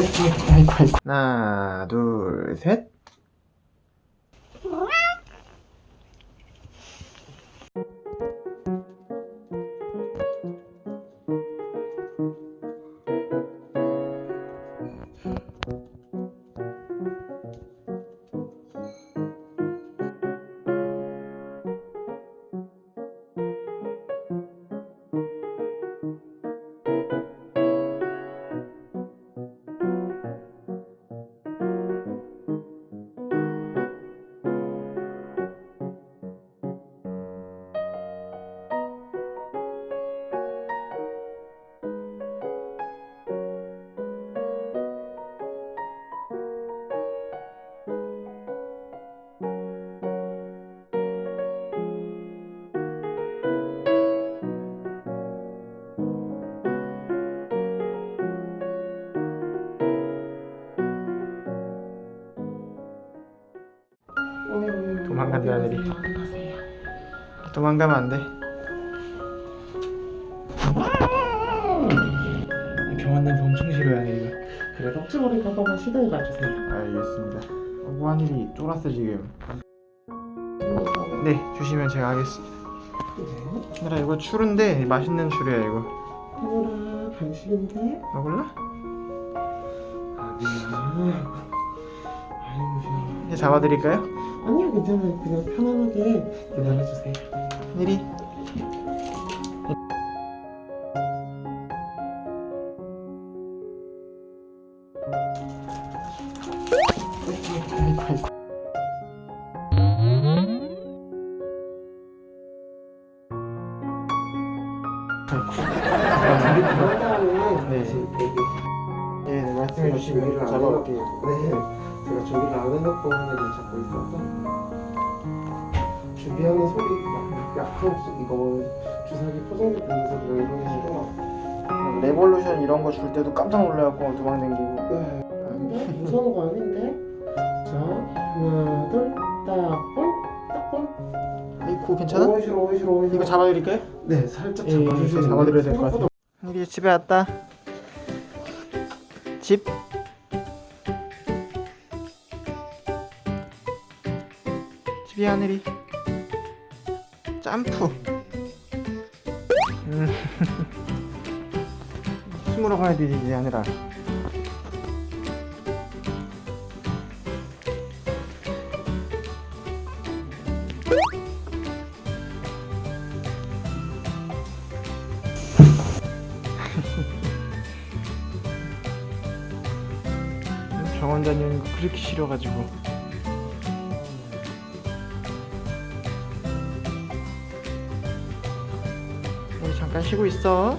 아이고, 아이고. 하나, 둘, 셋. 도망간다, 하늘이. 도망가면 안 돼. 경환 냄새 엄청 싫어요, 하늘이가. 그래 덕지머리 한번만 시도해 봐 주세요. 알겠습니다. 어, 하늘이 쫄았어 지금. 네, 주시면 제가 하겠습니다. 네. 하늘아 이거 추른데 맛있는 추리야 이거. 하늘아 간식인데? 먹을래? 아니야. 아이고 싫어. 이제 잡아드릴까요? 아니야 괜찮아요. 그냥 편안하게 기다려주세요. 우리 그런 다음에 네. 네, 말씀해 주시면 잡아볼게요. 네. 제가 조기를 안 해놓고 하늘을 잡고 있어서 준비하는 소리 막 약간 이거 주사기 포장기 듣는 소리가 이런 게 싫어. 레볼루션 이런 거 줄 때도 깜짝 놀라갖고 도망다니고. 네. 아닌데? 무서운 거 아닌데? 자, 하나, 둘, 따끔, 따끔. 아이고 괜찮아? 오이 싫어, 오이 싫어, 오이 싫어. 이거 잡아드릴까요? 네, 살짝 예, 예, 잡아주시면 잡아드려야 될 것 같아요. 하늘이 집에 왔다. 집. 집이 하늘이. 점프. 음. 숨으러 가야 되지 이제 하늘아. 병원 다니는 거 그렇게 싫어가지고. 잠깐 쉬고 있어.